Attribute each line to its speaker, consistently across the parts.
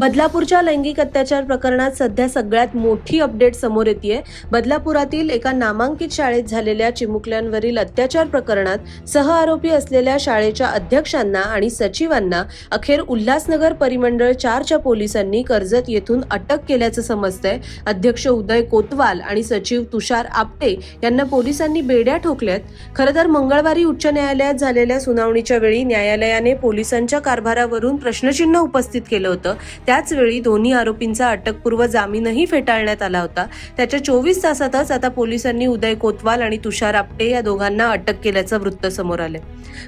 Speaker 1: बदलापूरच्या लैंगिक अत्याचार प्रकरणात सध्या सगळ्यात मोठी अपडेट समोर येते बदलापुरातील एका नामांकित शाळेत झालेल्या चिमुकल्यांवरील अत्याचार प्रकरणात सहआरोपी असलेल्या शाळेच्या अध्यक्षांना आणि सचिवांना अखेर उल्हासनगर परिमंडळ चारच्या पोलिसांनी कर्जत येथून अटक केल्याचं समजतंय. अध्यक्ष उदय कोतवाल आणि सचिव तुषार आपटे यांना पोलिसांनी बेड्या ठोकल्यात. खरं तर मंगळवारी उच्च न्यायालयात झालेल्या सुनावणीच्या वेळी न्यायालयाने पोलिसांच्या कारभारावरून प्रश्नचिन्ह उपस्थित केलं होतं. त्याचवेळी दोन्ही आरोपींचा अटकपूर्व जामीनही फेटाळण्यात आला होता. त्याच्या चोवीस तासातच आता पोलिसांनी उदय कोतवाल आणि तुषार आपटे या दोघांना अटक केल्याचं वृत्त समोर आलंय.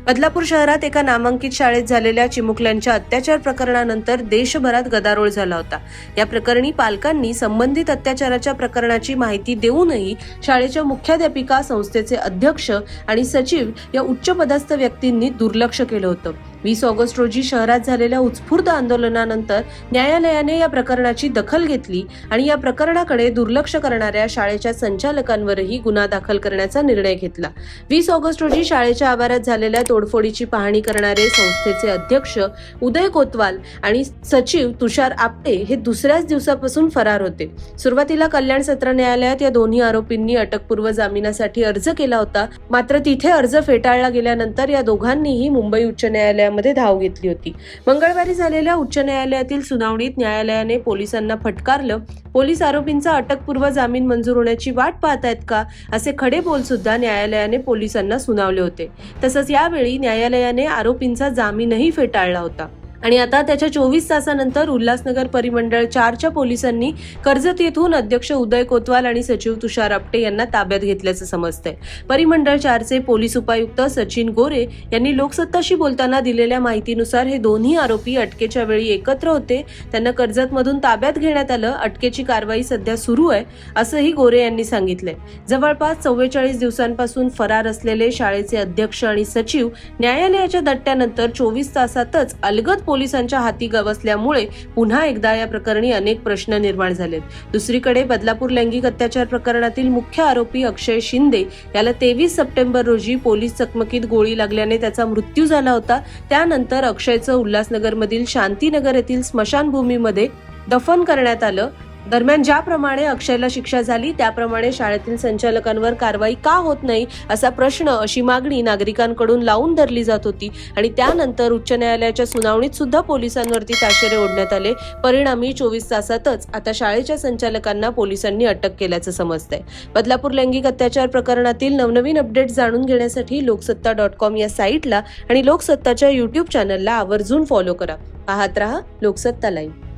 Speaker 1: बदलापूर शहरात एका नामांकित शाळेत झालेल्या चिमुकल्यांच्या अत्याचार प्रकरणानंतर देशभरात गदारोळ झाला होता. या प्रकरणी पालकांनी संबंधित अत्याचाराच्या प्रकरणाची माहिती देऊनही शाळेच्या मुख्याध्यापिका संस्थेचे अध्यक्ष आणि सचिव या उच्चपदस्थ व्यक्तींनी दुर्लक्ष केलं होतं. वीस ऑगस्ट रोजी शहरात झालेल्या उत्स्फूर्त आंदोलनानंतर न्यायालयाने या प्रकरणाची दखल घेतली आणि या प्रकरणाकडे दुर्लक्ष करणाऱ्या शाळेच्या संचालकांवरही गुन्हा दाखल करण्याचा निर्णय घेतला. वीस ऑगस्ट रोजी शाळेच्या आवारात झालेल्या तोडफोडीची पाहणी करणारे संस्थेचे अध्यक्ष उदय कोतवाल आणि सचिव तुषार आपटे हे दुसऱ्याच दिवसापासून फरार होते. सुरुवातीला कल्याण सत्र न्यायालयात या दोन्ही आरोपींनी अटकपूर्व जामिनासाठी अर्ज केला होता. मात्र तिथे अर्ज फेटाळला गेल्यानंतर या दोघांनीही मुंबई उच्च न्यायालयात न्यायालयामध्ये धाव घेतली होती. मंगळवारी झालेल्या उच्च न्यायालयातील सुनावणीत न्यायालयाने पोलिसांना फटकारलं पोलीस आरोपींचा अटकपूर्व जामीन मंजूर होण्याची वाट पाहतायत का? असे खडे बोल सुद्धा न्यायालयाने पोलिसांना सुनावले होते. तसंच यावेळी न्यायालयाने आरोपींचा जामीनही फेटाळला होता. आणि आता त्याच्या चोवीस तासानंतर उल्हासनगर परिमंडळ चारच्या पोलिसांनी कर्जत येथून अध्यक्ष उदय कोतवाल आणि सचिव तुषार आपटे यांना ताब्यात घेतल्याचं समजतंय. परिमंडळ चारचे पोलीस उपायुक्त सचिन गोरे यांनी लोकसत्ताशी बोलताना दिलेल्या माहितीनुसार हे दोन्ही आरोपी अटकेच्या वेळी एकत्र होते. त्यांना कर्जतमधून ताब्यात घेण्यात आलं. अटकेची कारवाई सध्या सुरू आहे असंही गोरे यांनी सांगितलंय. जवळपास चव्वेचाळीस दिवसांपासून फरार असलेले शाळेचे अध्यक्ष आणि सचिव न्यायालयाच्या दट्ट्यानंतर चोवीस तासातच अलगद पोलिसांच्या हाती गवसल्यामुळे पुन्हा एकदा या प्रकरणी अनेक प्रश्न निर्माण झालेत. दुसरीकडे बदलापूर लैंगिक अत्याचार प्रकरणातील मुख्य आरोपी अक्षय शिंदे याला तेवीस सप्टेंबर रोजी पोलीस चकमकीत गोळी लागल्याने त्याचा मृत्यू झाला होता. त्यानंतर अक्षयचं उल्हासनगरमधील शांतीनगर येथील स्मशानभूमीमध्ये दफन करण्यात आलं. दरम्यान ज्याप्रमाणे अक्षयला शिक्षा झाली त्याप्रमाणे शाळेतील संचालकांवर कारवाई का होत नाही असा प्रश्न अशी मागणी नागरिकांकडून लावून धरली जात होती. आणि त्यानंतर उच्च न्यायालयाच्या सुनावणीत सुद्धा पोलिसांवरती ताशेरे ओढण्यात आले. परिणामी चोवीस तासातच आता शाळेच्या संचालकांना पोलिसांनी अटक केल्याचं समजतंय. बदलापूर लैंगिक अत्याचार प्रकरणातील नवनवीन अपडेट जाणून घेण्यासाठी लोकसत्ता डॉट कॉम या साईटला आणि लोकसत्ताच्या युट्यूब चॅनलला आवर्जून फॉलो करा. पाहत रहा लोकसत्ता लाईव्ह.